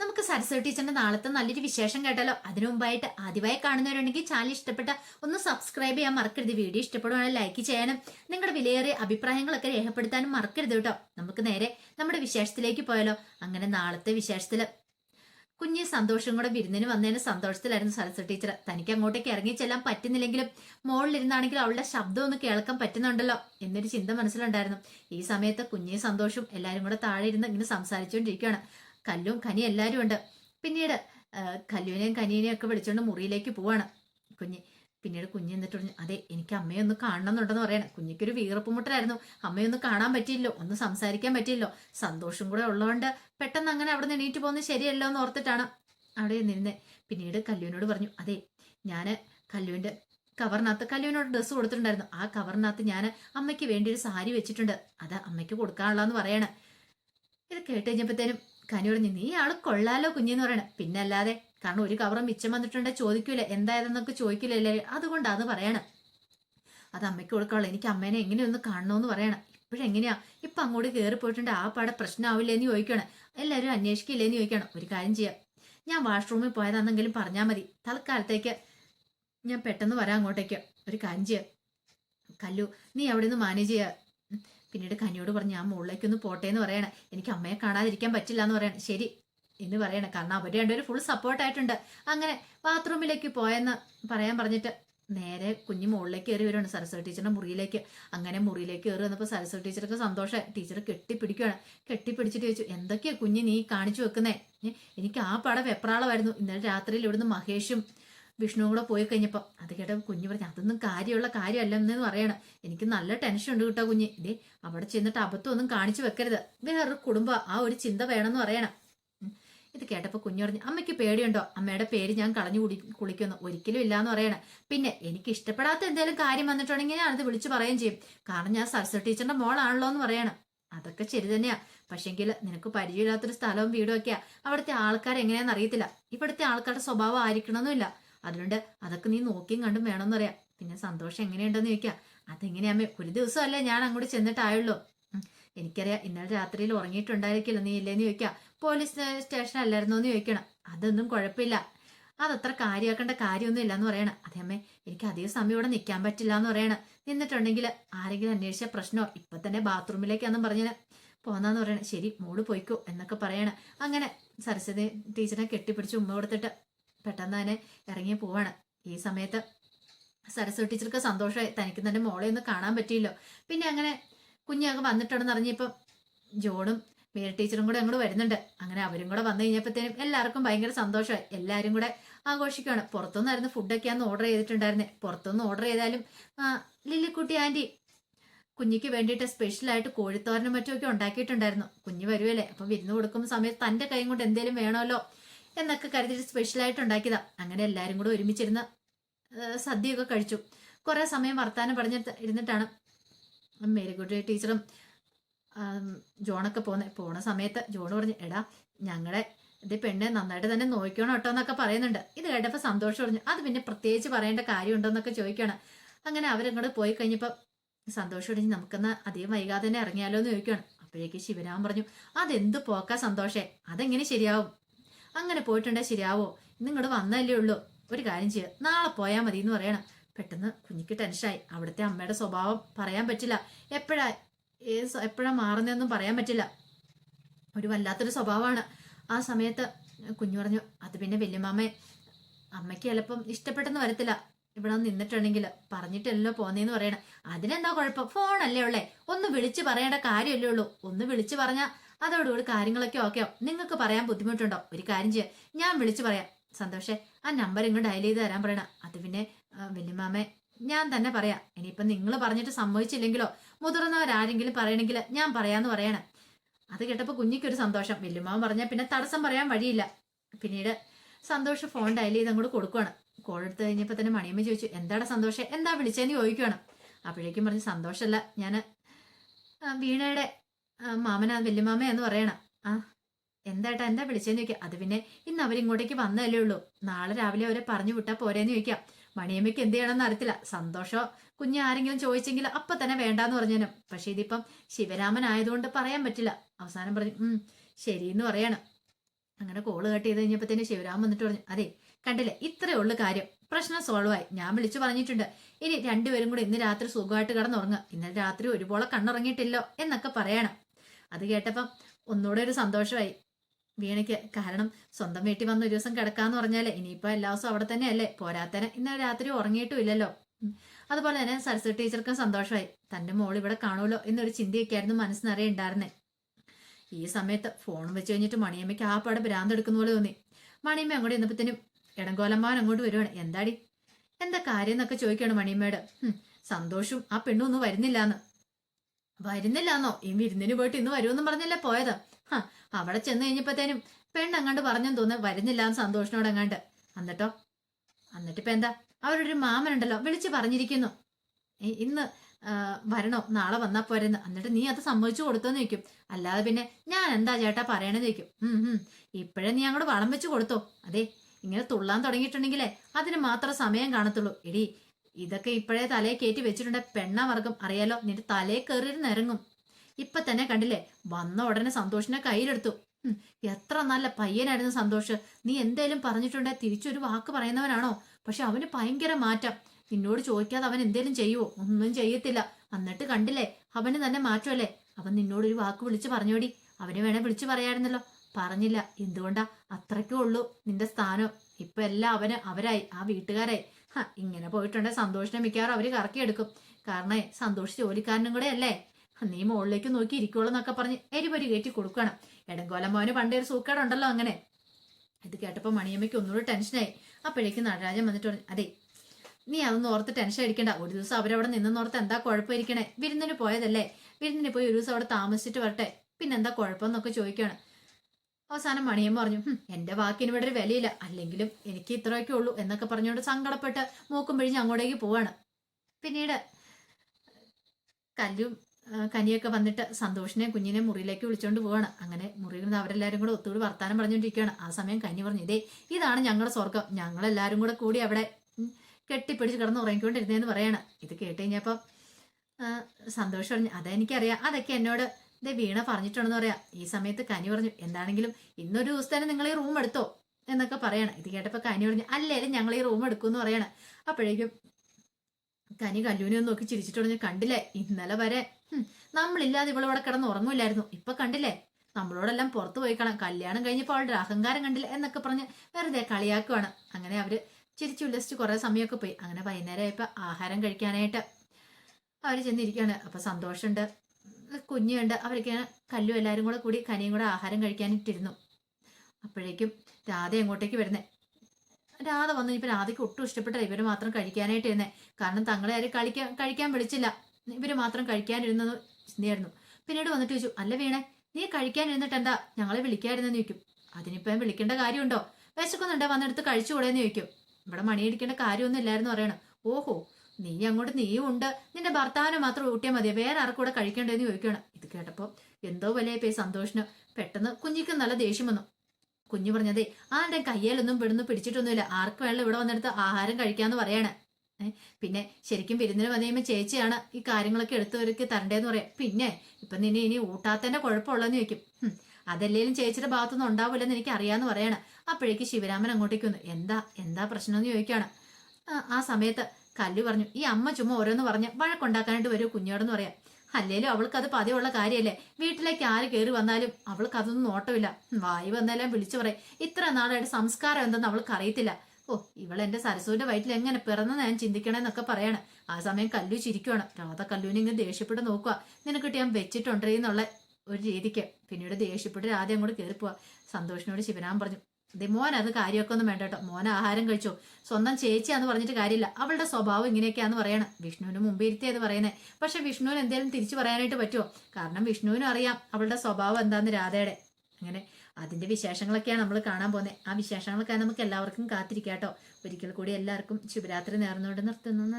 നമുക്ക് സരസ്വതി ടീച്ചറിന്റെ നാളത്തെ നല്ലൊരു വിശേഷം കേട്ടാലോ അതിനു മുമ്പായിട്ട് ആദ്യമായി കാണുന്നവരുണ്ടെങ്കിൽ ചാനൽ ഇഷ്ടപ്പെട്ട ഒന്ന് സബ്സ്ക്രൈബ് ചെയ്യാൻ മറക്കരുത്. വീഡിയോ ഇഷ്ടപ്പെടുവാണെങ്കിൽ ലൈക്ക് ചെയ്യാനും നിങ്ങളുടെ വിലയേറിയ അഭിപ്രായങ്ങളൊക്കെ രേഖപ്പെടുത്താനും മറക്കരുത് കേട്ടോ. നമുക്ക് നേരെ നമ്മുടെ വിശേഷത്തിലേക്ക് പോയാലോ? അങ്ങനെ നാളത്തെ വിശേഷത്തിൽ കുഞ്ഞ് സന്തോഷം കൂടെ വിരുന്നിന് വന്നതിന് സന്തോഷത്തിലായിരുന്നു സരസ്വതി ടീച്ചർ തനിക്ക് അങ്ങോട്ടേക്ക് ഇറങ്ങി ചെല്ലാൻ പറ്റുന്നില്ലെങ്കിലും മുകളിലിരുന്നാണെങ്കിൽ അവളുടെ ശബ്ദം ഒന്ന് കേൾക്കാൻ പറ്റുന്നുണ്ടല്ലോ എന്നൊരു ചിന്ത മനസ്സിലുണ്ടായിരുന്നു. ഈ സമയത്ത് കുഞ്ഞി സന്തോഷം എല്ലാവരും കൂടെ താഴെ ഇരുന്ന് ഇങ്ങനെ സംസാരിച്ചുകൊണ്ടിരിക്കുകയാണ്. കല്ലും കനി എല്ലാവരും ഉണ്ട്. പിന്നീട് കല്ലുവിനെയും കനീനെയും ഒക്കെ വിളിച്ചുകൊണ്ട് മുറിയിലേക്ക് പോവാണ്. കുഞ്ഞ് പിന്നീട് കുഞ്ഞ് എന്നിട്ട് പറഞ്ഞു അതെ എനിക്ക് അമ്മയെ ഒന്ന് കാണണമെന്നുണ്ടെന്ന് പറയണം. കുഞ്ഞിക്കൊരു വീർപ്പ് മുട്ടലായിരുന്നു അമ്മയൊന്ന് കാണാൻ പറ്റിയില്ലോ ഒന്ന് സംസാരിക്കാൻ പറ്റിയില്ലോ. സന്തോഷം കൂടെ ഉള്ളതുകൊണ്ട് പെട്ടെന്ന് അങ്ങനെ അവിടെ നിന്ന് എണീറ്റ് പോകുന്നത് ശരിയല്ലോ എന്ന് ഓർത്തിട്ടാണ് അവിടെ നിന്നെ പിന്നീട് കല്ലുവിനോട് പറഞ്ഞു അതെ ഞാൻ കല്ലുവിന്റെ കവറിനകത്ത് കല്ലുവിനോട് ഡ്രസ്സ് കൊടുത്തിട്ടുണ്ടായിരുന്നു. ആ കവറിനകത്ത് ഞാൻ അമ്മയ്ക്ക് വേണ്ടി ഒരു സാരി വെച്ചിട്ടുണ്ട്. അത് അമ്മയ്ക്ക് കൊടുക്കാനുള്ളതെന്ന് പറയണേ. ഇത് കേട്ട് കഴിഞ്ഞപ്പോഴത്തേനും കനി പറഞ്ഞു നീ ആൾ കൊള്ളാലോ കുഞ്ഞെന്ന് പറയണ. പിന്നെ അല്ലാതെ കാരണം ഒരു കവറും മിച്ചം വന്നിട്ടുണ്ടെ ചോദിക്കൂല. എന്തായതെന്നൊക്കെ ചോദിക്കില്ലല്ലേ അത് പറയണം. അത് അമ്മയ്ക്ക് കൊടുക്കാനുള്ള. എനിക്ക് അമ്മേനെ എങ്ങനെയൊന്ന് കാണണമെന്ന് പറയണം. ഇപ്പോഴെങ്ങനെയാ? ഇപ്പൊ അങ്ങോട്ട് കയറി പോയിട്ടുണ്ട് ആ പാടെ പ്രശ്നമാവില്ലേന്ന് ചോദിക്കണം. എല്ലാവരും അന്വേഷിക്കില്ലേന്ന് ചോദിക്കണം. ഒരു കാര്യം ചെയ്യാം. ഞാൻ വാഷ്റൂമിൽ പോയതാണെന്നെങ്കിലും പറഞ്ഞാൽ മതി. തൽക്കാലത്തേക്ക് ഞാൻ പെട്ടെന്ന് വരാം അങ്ങോട്ടേക്ക്. ഒരു കാര്യം ചെയ്യാം. കല്ലു നീ അവിടെ നിന്ന് മാനേജ് ചെയ്യുക ഉം. പിന്നീട് കനിയോട് പറഞ്ഞ് ഞാൻ മുകളിലേക്കൊന്ന് പോട്ടെ എന്ന് പറയണേ. എനിക്ക് അമ്മയെ കാണാതിരിക്കാൻ പറ്റില്ല എന്ന് പറയണേ. ശരി എന്ന് പറയണേ. കാരണം അവർ രണ്ടുപേരും ഫുൾ സപ്പോർട്ടായിട്ടുണ്ട് അങ്ങനെ ബാത്റൂമിലേക്ക് പോയെന്ന് പറയാൻ പറഞ്ഞിട്ട് നേരെ കുഞ്ഞ് മുകളിലേക്ക് കയറി വരുവാണ്. സരസ്വതി ടീച്ചറിന്റെ മുറിയിലേക്ക്. അങ്ങനെ മുറിയിലേക്ക് കയറി വന്നപ്പോൾ സരസ്വതി ടീച്ചർക്ക് സന്തോഷം. ടീച്ചർ കെട്ടിപ്പിടിക്കുകയാണ് കെട്ടിപ്പിടിച്ചിട്ട് ചോദിച്ചു എന്തൊക്കെയാ കുഞ്ഞ് നീ കാണിച്ചു വെക്കുന്നേ? എനിക്ക് ആ പടം വെപ്രാളമായിരുന്നു. ഇന്നലെ രാത്രിയിൽ ഇവിടുന്ന് മഹേഷും വിഷ്ണുവും കൂടെ പോയി കഴിഞ്ഞപ്പോൾ അത് കേട്ട കുഞ്ഞ് പറഞ്ഞു അതൊന്നും കാര്യമുള്ള കാര്യമല്ല എന്നു പറയണം. എനിക്ക് നല്ല ടെൻഷൻ ഉണ്ട് കേട്ടോ കുഞ്ഞ്. ഇതേ അവിടെ ചെന്നിട്ട് അബദ്ധം ഒന്നും കാണിച്ചു വെക്കരുത്. വേറൊരു കുടുംബം ആ ഒരു ചിന്ത വേണമെന്ന് പറയണം. ഇത് കേട്ടപ്പോൾ കുഞ്ഞു പറഞ്ഞു അമ്മയ്ക്ക് പേടിയുണ്ടോ? അമ്മയുടെ പേര് ഞാൻ കളഞ്ഞു കുടി കുളിക്കുന്നു. ഒരിക്കലും ഇല്ലാന്ന് പറയണം. പിന്നെ എനിക്ക് ഇഷ്ടപ്പെടാത്ത എന്തെങ്കിലും കാര്യം വന്നിട്ടുണ്ടെങ്കിൽ ഞാൻ അത് വിളിച്ചു പറയുകയും ചെയ്യും. കാരണം ഞാൻ സരസ്വ ടീച്ചറിന്റെ മോളാണല്ലോ എന്ന് പറയണം. അതൊക്കെ ശരി തന്നെയാ. പക്ഷെങ്കിൽ നിനക്ക് പരിചയമില്ലാത്തൊരു സ്ഥലവും വീടും ഒക്കെയാ. അവിടുത്തെ ആൾക്കാർ എങ്ങനെയാണെന്ന് അറിയത്തില്ല. ഇവിടുത്തെ ആൾക്കാരുടെ സ്വഭാവം ആയിരിക്കണമെന്നില്ല അതുകൊണ്ട് അതൊക്കെ നീ നോക്കിയും കണ്ടും വേണമെന്ന് പറയാം പിന്നെ സന്തോഷം എങ്ങനെയുണ്ടെന്ന് ചോദിക്കാം. അതെങ്ങനെയാമേ ഒരു ദിവസമല്ലേ ഞാൻ അങ്ങോട്ട് ചെന്നിട്ടായുള്ളൂ. എനിക്കറിയാം ഇന്നലെ രാത്രിയിൽ ഉറങ്ങിയിട്ടുണ്ടായിരിക്കില്ല നീ ഇല്ലേന്ന് ചോദിക്കാം. പോലീസ് സ്റ്റേഷൻ അല്ലായിരുന്നോ എന്ന് ചോദിക്കണം. അതൊന്നും കുഴപ്പമില്ല. അതത്ര കാര്യമാക്കേണ്ട കാര്യമൊന്നും ഇല്ലെന്ന് പറയണം. അതേ അമ്മേ എനിക്ക് അധികം സമയം ഇവിടെ നിൽക്കാൻ പറ്റില്ല എന്ന് പറയണം. നിന്നിട്ടുണ്ടെങ്കിൽ ആരെങ്കിലും അന്വേഷിച്ച പ്രശ്നമോ? ഇപ്പൊ തന്നെ ബാത്റൂമിലേക്കാന്നും പറഞ്ഞത് പോന്നാന്ന് പറയണം. ശരി മോൾ പോയിക്കോ എന്നൊക്കെ പറയണം. അങ്ങനെ സരസ്വതി ടീച്ചറിനെ കെട്ടിപ്പിടിച്ച് ഉമ്മ കൊടുത്തിട്ട് പെട്ടെന്ന് തന്നെ ഇറങ്ങി പോവാണ്. ഈ സമയത്ത് സരസ്വതി ടീച്ചർക്ക് സന്തോഷമായി. തനിക്ക് തന്നെ മോളെ ഒന്ന് കാണാൻ പറ്റിയില്ലോ. പിന്നെ അങ്ങനെ കുഞ്ഞങ്ങ് വന്നിട്ടുണ്ടെന്ന് അറിഞ്ഞപ്പം ജോണും മേരി ടീച്ചറും കൂടെ അങ്ങോട്ട് വരുന്നുണ്ട്. അങ്ങനെ അവരും കൂടെ വന്നു കഴിഞ്ഞപ്പോഴത്തേനും എല്ലാവർക്കും ഭയങ്കര സന്തോഷമായി. എല്ലാവരും കൂടെ ആഘോഷിക്കുകയാണ് പുറത്തുനിന്നായിരുന്നു ഫുഡൊക്കെയാന്ന് ഓർഡർ ചെയ്തിട്ടുണ്ടായിരുന്നേ. പുറത്തുനിന്ന് ഓർഡർ ചെയ്താലും ലില്ലിക്കുട്ടി ആന്റി കുഞ്ഞിക്ക് വേണ്ടിയിട്ട് സ്പെഷ്യലായിട്ട് കോഴിത്തോരനും മറ്റുമൊക്കെ ഉണ്ടാക്കിയിട്ടുണ്ടായിരുന്നു. കുഞ്ഞ് വരുമല്ലേ അപ്പം വിരുന്ന് കൊടുക്കുന്ന സമയത്ത് തന്റെ കൈ കൊണ്ട് എന്തേലും വേണമല്ലോ? എന്നൊക്കെ കരുതിയിട്ട് സ്പെഷ്യലായിട്ട് ഉണ്ടാക്കിയതാ. അങ്ങനെ എല്ലാവരും കൂടെ ഒരുമിച്ചിരുന്ന് സദ്യയൊക്കെ കഴിച്ചു. കുറെ സമയം വർത്താനം പറഞ്ഞ ഇരുന്നിട്ടാണ്. മേരിക്കുട്ടി ടീച്ചറും ജോണൊക്കെ പോകുന്നത് പോണ സമയത്ത് ജോൺ പറഞ്ഞു എടാ ഞങ്ങളെ ഇത് പെണ്ണെ നന്നായിട്ട് തന്നെ നോക്കണം കേട്ടോ എന്നൊക്കെ പറയുന്നുണ്ട്. ഇത് കേട്ടപ്പോൾ സന്തോഷം പറഞ്ഞു അത് പിന്നെ പ്രത്യേകിച്ച് പറയേണ്ട കാര്യമുണ്ടോ എന്നൊക്കെ ചോദിക്കുകയാണ് അങ്ങനെ അവരങ്ങോട്ട് പോയി കഴിഞ്ഞപ്പോൾ സന്തോഷം പറഞ്ഞു നമുക്കെന്ന് അധികം വൈകാതെ തന്നെ ഇറങ്ങിയാലോ എന്ന് ചോദിക്കുകയാണ് അപ്പോഴേക്ക് ശിവരാമൻ പറഞ്ഞു അതെന്ത് പോക്കാ സന്തോഷേ? അതെങ്ങനെ ശരിയാവും? അങ്ങനെ പോയിട്ടുണ്ടേ ശരിയാവോ? നിങ്ങോട് വന്നല്ലേ ഉള്ളൂ. ഒരു കാര്യം ചെയ്യുക നാളെ പോയാൽ മതി എന്ന് പറയണം. പെട്ടെന്ന് കുഞ്ഞിക്ക് ടെൻഷനായി. അവിടുത്തെ അമ്മയുടെ സ്വഭാവം പറയാൻ പറ്റില്ല. എപ്പോഴാ ഏത് എപ്പോഴാ മാറുന്നതെന്നും പറയാൻ പറ്റില്ല. ഒരു വല്ലാത്തൊരു സ്വഭാവമാണ്. ആ സമയത്ത് കുഞ്ഞു പറഞ്ഞു അത് പിന്നെ വല്യമ്മാമ്മ അമ്മയ്ക്ക് ചിലപ്പം ഇഷ്ടപ്പെട്ടെന്ന് വരത്തില്ല. ഇവിടെ നിന്നിട്ടുണ്ടെങ്കിൽ പറഞ്ഞിട്ടല്ലോ പോന്നേന്ന് പറയണം. അതിനെന്താ കുഴപ്പം? ഫോണല്ലേ ഉള്ളേ. ഒന്ന് വിളിച്ച് പറയേണ്ട കാര്യമല്ലേ ഉള്ളൂ. ഒന്ന് വിളിച്ച് പറഞ്ഞാൽ അതോടുകൂടി കാര്യങ്ങളൊക്കെ ഓക്കെ നിങ്ങൾക്ക് പറയാൻ ബുദ്ധിമുട്ടുണ്ടോ? ഒരു കാര്യം ചെയ്യാം. ഞാൻ വിളിച്ചു പറയാം. സന്തോഷേ ആ നമ്പർ ഇങ്ങോട്ട് ഡയൽ ചെയ്ത് തരാൻ പറയണം. അത് പിന്നെ വല്യമാമേ ഞാൻ തന്നെ പറയാം. ഇനിയിപ്പം നിങ്ങൾ പറഞ്ഞിട്ട് സമ്മതിച്ചില്ലെങ്കിലോ മുതിർന്നവരാരെങ്കിലും പറയണമെങ്കിൽ ഞാൻ പറയാന്ന് പറയണം. അത് കേട്ടപ്പോൾ കുഞ്ഞിക്കൊരു സന്തോഷം. വല്യമാവൻ പറഞ്ഞാൽ പിന്നെ തടസ്സം പറയാൻ വഴിയില്ല. പിന്നീട് സന്തോഷ് ഫോൺ ഡയൽ ചെയ്ത് അങ്ങോട്ട് കൊടുക്കുകയാണ് കോൾ എടുത്ത് കഴിഞ്ഞപ്പോൾ തന്നെ മണിയമ്മ ചോദിച്ചു എന്താടാ സന്തോഷം? എന്താ വിളിച്ചതെന്ന് ചോദിക്കുകയാണ് അപ്പോഴേക്കും പറഞ്ഞ് സന്തോഷമല്ല ഞാൻ വീണയുടെ മാമനാ വല്യമാമ എന്ന് പറയണം. ആ എന്താട്ടാ എന്താ വിളിച്ചതെന്ന് ചോദിക്കാം. അത് പിന്നെ ഇന്ന് അവരിങ്ങോട്ടേക്ക് വന്നതല്ലേ ഉള്ളൂ. നാളെ രാവിലെ അവരെ പറഞ്ഞു വിട്ടാൽ പോരേന്ന് ചോദിക്കാം. മണിയമ്മയ്ക്ക് എന്ത് ചെയ്യണമെന്ന് അറിയത്തില്ല. സന്തോഷോ കുഞ്ഞ് ആരെങ്കിലും ചോദിച്ചെങ്കിൽ അപ്പൊ തന്നെ വേണ്ടാന്ന് പറഞ്ഞേനും. പക്ഷെ ഇതിപ്പം ശിവരാമൻ ആയതുകൊണ്ട് പറയാൻ പറ്റില്ല. അവസാനം പറഞ്ഞു ഉം ശരിയെന്ന് പറയണം. അങ്ങനെ കോൾ കട്ട് ചെയ്ത് കഴിഞ്ഞപ്പോഴത്തേന് ശിവരാമൻ വന്നിട്ട് പറഞ്ഞു അതെ കണ്ടില്ലേ ഇത്രയേ ഉള്ളു കാര്യം. പ്രശ്നം സോൾവ് ആയി. ഞാൻ വിളിച്ചു പറഞ്ഞിട്ടുണ്ട്. ഇനി രണ്ടുപേരും കൂടി ഇന്ന് രാത്രി സുഖമായിട്ട് കിടന്നുറങ്ങുക ഇന്നലെ രാത്രി ഒരുപോലെ കണ്ണുറങ്ങിയിട്ടില്ലോ എന്നൊക്കെ പറയണം. അത് കേട്ടപ്പം ഒന്നുകൂടെ ഒരു സന്തോഷമായി. വീണയ്ക്ക് കാരണം സ്വന്തം വീട്ടിൽ വന്ന ഒരു ദിവസം കിടക്കാന്ന് പറഞ്ഞാലേ ഇനിയിപ്പോ എല്ലാ ദിവസവും അവിടെ തന്നെ അല്ലേ പോരാത്തനെ ഇന്ന് രാത്രി ഉറങ്ങിയിട്ടും ഇല്ലല്ലോ. അതുപോലെ തന്നെ സരസ്വതി ടീച്ചർക്കും സന്തോഷമായി. തന്റെ മോൾ ഇവിടെ കാണുമല്ലോ എന്നൊരു ചിന്തയൊക്കെ ആയിരുന്നു മനസ്സിനറിയ ഉണ്ടായിരുന്നേ. ഈ സമയത്ത് ഫോൺ വെച്ച് കഴിഞ്ഞിട്ട് മണിയമ്മയ്ക്ക് ആ പാടെ പോലെ തോന്നി. മണിയമ്മ അങ്ങോട്ട് ചെന്നപ്പത്തേനും ഇടങ്കോലമ്മാവൻ അങ്ങോട്ട് വരുവാണ്. എന്താടി? എന്താ കാര്യം എന്നൊക്കെ ചോദിക്കുകയാണ് മണിയമ്മയോട്. "ഹും, സന്തോഷും ആ പെണ്ണും ഒന്നും വരുന്നില്ലാന്ന്. വരുന്നില്ലാന്നോ? ഈ വിരുന്നിന് പോയിട്ട് ഇന്ന് വരുമെന്നും പറഞ്ഞല്ലേ പോയത്? ഹ അവിടെ ചെന്ന് കഴിഞ്ഞപ്പോഴത്തേനും പെണ്ണങ്ങാണ്ട് പറഞ്ഞെന്ന് തോന്നുന്നു വരുന്നില്ലാന്ന് സന്തോഷിനോട് എങ്ങാണ്ട് എന്നിട്ടോ? എന്നിട്ടിപ്പോ എന്താ? അവരൊരു മാമനുണ്ടല്ലോ വിളിച്ച് പറഞ്ഞിരിക്കുന്നു. ഇന്ന് വരണോ? നാളെ വന്നാ പോരെന്ന്. എന്നിട്ട് നീ അത് സമ്മതിച്ചു കൊടുത്തോന്ന് ചോദിക്കും. അല്ലാതെ പിന്നെ ഞാൻ എന്താ ചേട്ടാ പറയണെന്ന് ചോദിക്കും. ഉം. ഇപ്പോഴേ നീ അങ്ങോട്ട് വളം വെച്ച് കൊടുത്തോ. അതെ ഇങ്ങനെ തുള്ളാൻ തുടങ്ങിയിട്ടുണ്ടെങ്കിലേ അതിന് മാത്രം സമയം കാണത്തുള്ളൂ. എടി ഇതൊക്കെ ഇപ്പോഴേ തലയെ കയറ്റി വെച്ചിട്ടുണ്ട്. പെണ്ണവർഗം അറിയാലോ നിന്റെ തലയെ കയറിയിരുന്ന് ഇറങ്ങും. ഇപ്പൊ തന്നെ കണ്ടില്ലേ വന്ന ഉടനെ സന്തോഷിനെ കയ്യിലെടുത്തു. എത്ര നല്ല പയ്യനായിരുന്നു സന്തോഷ്. നീ എന്തേലും പറഞ്ഞിട്ടുണ്ടെ തിരിച്ചൊരു വാക്ക് പറയുന്നവനാണോ? പക്ഷെ അവന് ഭയങ്കര മാറ്റം. നിന്നോട് ചോദിക്കാതെ അവൻ എന്തേലും ചെയ്യുവോ? ഒന്നും ചെയ്യത്തില്ല. എന്നിട്ട് കണ്ടില്ലേ അവന് തന്നെ മാറ്റമല്ലേ? അവൻ നിന്നോട് ഒരു വാക്ക് വിളിച്ചു പറഞ്ഞോടി. അവനെ വേണേ വിളിച്ചു പറയായിരുന്നല്ലോ. പറഞ്ഞില്ല. എന്തുകൊണ്ടാ? അത്രയ്ക്കേ ഉള്ളൂ നിന്റെ സ്ഥാനം. ഇപ്പൊ എല്ലാം അവന് അവരായി. ആ വീട്ടുകാരായി. ഇങ്ങനെ പോയിട്ടുണ്ടെ. സന്തോഷിനെ മിക്കവാറും അവർ കറക്കിയെടുക്കും കാരണം സന്തോഷ് ജോലിക്കാരനും കൂടെ അല്ലേ? നീ മുകളിലേക്ക് നോക്കി ഇരിക്കുള്ളൂ എന്നൊക്കെ പറഞ്ഞ് എരിപരി കയറ്റി കൊടുക്കണം. എടങ്കോലം മോന് പണ്ടേ ഒരു സൂക്കേടുണ്ടല്ലോ അങ്ങനെ. ഇത് കേട്ടപ്പോ മണിയമ്മയ്ക്ക് ഒന്നുകൂടി ടെൻഷനായി. അപ്പോഴേക്കും നടരാജൻ വന്നിട്ട് പറഞ്ഞു അതെ നീ അതൊന്നും ഓർത്ത് ടെൻഷൻ അടിക്കണ്ട. ഒരു ദിവസം അവരവിടെ നിന്നെന്നോർത്ത് എന്താ കുഴപ്പമിരിക്കണേ വിരുന്നിന് പോയതല്ലേ? വിരുന്നിന് പോയി ഒരു ദിവസം അവിടെ താമസിച്ചിട്ട് വരട്ടെ? പിന്നെന്താ കുഴപ്പമെന്നൊക്കെ ചോദിക്കുകയാണ്. അവസാനം മണിയും പറഞ്ഞു "ഹും, എന്റെ വാക്കിന് ഇവിടെ ഒരു വിലയില്ല. അല്ലെങ്കിലും എനിക്ക് ഇത്രയൊക്കെ ഉള്ളൂ എന്നൊക്കെ പറഞ്ഞുകൊണ്ട് സങ്കടപ്പെട്ട് മൂക്കും പിഴിഞ്ഞ് അങ്ങോട്ടേക്ക് പോവാണ്. പിന്നീട് കല്ലും കനിയൊക്കെ വന്നിട്ട് സന്തോഷിനെ കുഞ്ഞിനെ മുറിയിലേക്ക് വിളിച്ചുകൊണ്ട് പോവാണ്. അങ്ങനെ മുറിയിൽ നിന്ന് അവരെല്ലാരും കൂടെ ഒത്തുകൂടി വർത്താനം പറഞ്ഞുകൊണ്ടിരിക്കുകയാണ്. ആ സമയം കനി പറഞ്ഞു ഇതേ ഇതാണ് ഞങ്ങളുടെ സ്വർഗം ഞങ്ങളെല്ലാരും കൂടെ കൂടി അവിടെ കെട്ടിപ്പിടിച്ച് കിടന്ന് ഉറങ്ങിക്കൊണ്ടിരുന്നതെന്ന് പറയാണ്. ഇത് കേട്ട് കഴിഞ്ഞപ്പോൾ സന്തോഷം പറഞ്ഞു അതെനിക്കറിയാം. അതൊക്കെ എന്നോട് ഇതേ വീണ പറഞ്ഞിട്ടുണ്ടെന്ന് പറയാം. ഈ സമയത്ത് കനി പറഞ്ഞു എന്താണെങ്കിലും ഇന്നൊരു ദിവസത്തേന് നിങ്ങൾ ഈ റൂം എടുത്തോ? എന്നൊക്കെ പറയണം. ഇത് കേട്ടപ്പോ കനി പറഞ്ഞു അല്ലേലും ഞങ്ങൾ ഈ റൂം എടുക്കുമെന്ന് പറയണം. അപ്പോഴേക്കും കനി കല്ലൂനെ നോക്കി ചിരിച്ചിട്ട് പറഞ്ഞു കണ്ടില്ലേ? ഇന്നലെ വരെ നമ്മളില്ലാതെ ഇവളിവിടെ കിടന്ന് ഉറങ്ങൂല്ലായിരുന്നു ഇപ്പൊ കണ്ടില്ലേ? നമ്മളോടെല്ലാം പുറത്തു പോയി കാണാം. കല്യാണം കഴിഞ്ഞപ്പോൾ അവളുടെ അഹങ്കാരം കണ്ടില്ല? എന്നൊക്കെ പറഞ്ഞ് വെറുതെ കളിയാക്കുവാണ്. അങ്ങനെ അവർ ചിരിച്ചു ഉല്ലസിച്ച് കുറെ സമയമൊക്കെ പോയി. അങ്ങനെ വൈകുന്നേരം ആയപ്പോ ആഹാരം കഴിക്കാനായിട്ട് അവർ ചെന്നിരിക്കുകയാണ്. അപ്പൊ സന്തോഷമുണ്ട്. കുഞ്ഞുണ്ട് അവരൊക്കെ കല്ലും എല്ലാവരും കൂടെ കൂടി കനിയും കൂടെ ആഹാരം കഴിക്കാനിട്ടിരുന്നു. അപ്പോഴേക്കും രാധ എങ്ങോട്ടേക്ക് വരുന്നേ? രാധ വന്നു. ഇപ്പം രാധയ്ക്ക് ഒട്ടും ഇഷ്ടപ്പെട്ടില്ല ഇവർ മാത്രം കഴിക്കാനായിട്ട് ഇരുന്നേ കാരണം തങ്ങളെ ആരും കളിക്കാൻ കഴിക്കാൻ വിളിച്ചില്ല. ഇവർ മാത്രം കഴിക്കാനിരുന്നത് ചിന്തയായിരുന്നു പിന്നീട് വന്നിട്ട് ചോദിച്ചു അല്ല വീണേ നീ കഴിക്കാനിരുന്നിട്ട് എന്താ ഞങ്ങളെ വിളിക്കായിരുന്നെന്ന് ചോദിക്കും. അതിനിപ്പോ വിളിക്കേണ്ട കാര്യമുണ്ടോ? വിശക്കുന്നുണ്ടോ? വന്നെടുത്ത് കഴിച്ചുകൂടെന്ന് ചോദിക്കും. ഇവിടെ മണിയടിക്കേണ്ട കാര്യമൊന്നും ഇല്ലായിരുന്നു പറയണം. ഓഹോ നീ അങ്ങോട്ട് നീയും ഉണ്ട്. നിന്റെ ഭർത്താവിനെ മാത്രം ഊട്ടിയാൽ മതിയോ വേറെ ആർക്കും കൂടെ കഴിക്കണ്ടേന്ന് ചോദിക്കണം ഇത് കേട്ടപ്പോ എന്തോ വലിയ പേ സന്തോഷിന് പെട്ടെന്ന് കുഞ്ഞിക്ക് നല്ല ദേഷ്യം വന്നു. കുഞ്ഞു പറഞ്ഞതേ ആരുടെ കയ്യിലൊന്നും പെടുന്നു പിടിച്ചിട്ടൊന്നുമില്ല. ആർക്ക് വേണം ഇവിടെ വന്നെടുത്ത് ആഹാരം കഴിക്കാന്ന് പറയാണ്. പിന്നെ ശരിക്കും വിരുന്നിന് വന്നു ചേച്ചിയാണ് ഈ കാര്യങ്ങളൊക്കെ എടുത്തവർക്ക് തരണ്ടേന്ന് പറയാം. പിന്നെ ഇപ്പൊ നിന്നെ ഇനി ഊട്ടാത്തന്റെ കുഴപ്പമുള്ളതെന്ന് ചോദിക്കും. അതല്ലേലും ചേച്ചിയുടെ ഭാഗത്തൊന്നും ഉണ്ടാവില്ലെന്ന് എനിക്ക് അറിയാന്ന് പറയാണ്. അപ്പോഴേക്ക് ശിവരാമൻ അങ്ങോട്ടേക്ക് വന്നു. എന്താ എന്താ പ്രശ്നം എന്ന് ചോദിക്കുകയാണ് ആ സമയത്ത് കല്ലു പറഞ്ഞു ഈ അമ്മ ചുമ ഓരോന്ന് പറഞ്ഞ് വഴക്കുണ്ടാക്കാനായിട്ട് വരൂ കുഞ്ഞോടെന്ന് പറയാം. അല്ലേലും അവൾക്ക് അത് പതിവുള്ള കാര്യമല്ലേ? വീട്ടിലേക്ക് ആര് കയറി വന്നാലും അവൾക്ക് അതൊന്നും നോട്ടമില്ല. വായി വന്നാലും വിളിച്ചു പറയും ഇത്ര നാളായിട്ട് സംസ്കാരം എന്തെന്ന് അവൾക്ക് അറിയത്തില്ല. ഓ ഇവൾ എന്റെ സരസുവിന്റെ വയറ്റിൽ എങ്ങനെ പിറന്നെന്ന് ഞാൻ ചിന്തിക്കണേന്നൊക്കെ പറയാണ്. ആ സമയം കല്ലു ചിരിക്കുവാണ്. രാധ കല്ലുവിനെ ഇങ്ങനെ ദേഷ്യപ്പെട്ട് നോക്കുക നിനക്കിട്ട് ഞാൻ വെച്ചിട്ടുണ്ടേ എന്നുള്ള ഒരു രീതിക്ക്. പിന്നീട് ദേഷ്യപ്പെട്ട് രാധ അങ്ങോട്ട് കയറിപ്പോവാ സന്തോഷിനോട് ശിവരാമൻ പറഞ്ഞു ദേ മോൻ അത് കാര്യമൊക്കെ ഒന്നും വേണ്ട കേട്ടോ. മോൻ ആഹാരം കഴിച്ചോ. സ്വന്തം ചേച്ചിയാന്ന് പറഞ്ഞിട്ട് കാര്യമില്ല. അവളുടെ സ്വഭാവം ഇങ്ങനെയൊക്കെയാന്ന് പറയണം. വിഷ്ണുവിന് മുമ്പ് ഇരുത്തിയത് പറയുന്നത് പക്ഷെ വിഷ്ണുവിന് എന്തെങ്കിലും തിരിച്ചു പറയാനായിട്ട് പറ്റുമോ കാരണം വിഷ്ണുവിനും അറിയാം അവളുടെ സ്വഭാവം എന്താന്ന് രാധയുടെ. അങ്ങനെ അതിന്റെ വിശേഷങ്ങളൊക്കെയാണ് നമ്മൾ കാണാൻ പോകുന്നത് ആ വിശേഷങ്ങളൊക്കെ നമുക്ക് എല്ലാവർക്കും കാത്തിരിക്കാം കേട്ടോ. ഒരിക്കൽ കൂടി എല്ലാവർക്കും ശുഭരാത്രി നേർന്നുകൊണ്ട് നിർത്തുന്നു.